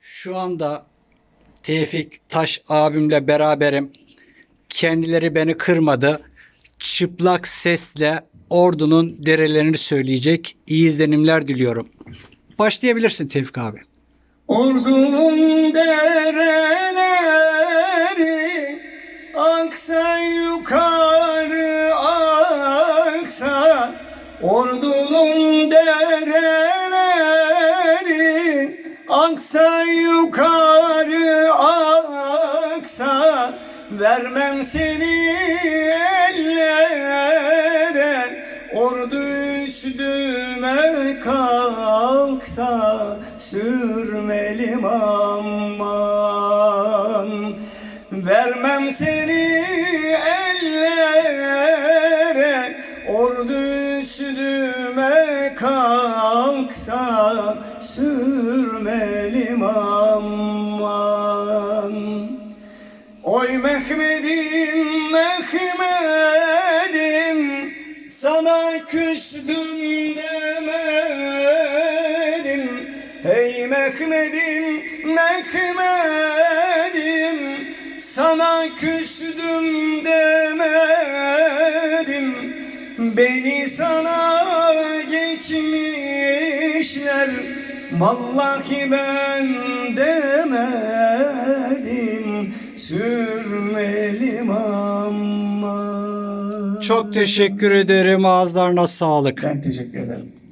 Şu anda Tevfik Taş abimle beraberim. Kendileri beni kırmadı. Çıplak sesle ordunun derelerini söyleyecek. İyi izlenimler diliyorum. Başlayabilirsin Tevfik abi. Ordunun dereleri aksa yukarı aksa Ordunun dereleri aksa yukarı aksa Vermem seni ellere. Ordu üstüme kalksa Sürmelim aman. Vermem seni ellere. Ordu üstüme kalksa Sürmelim aman. Oy Mehmet'im Mehmet'im sana küstüm demedim. Hey Mehmet'im Mehmet'im sana küstüm demedim. Beni sana geçmişler Vallahi ben demedim Sürmelim ama Çok teşekkür ederim. Ağızlarına sağlık. Ben teşekkür ederim.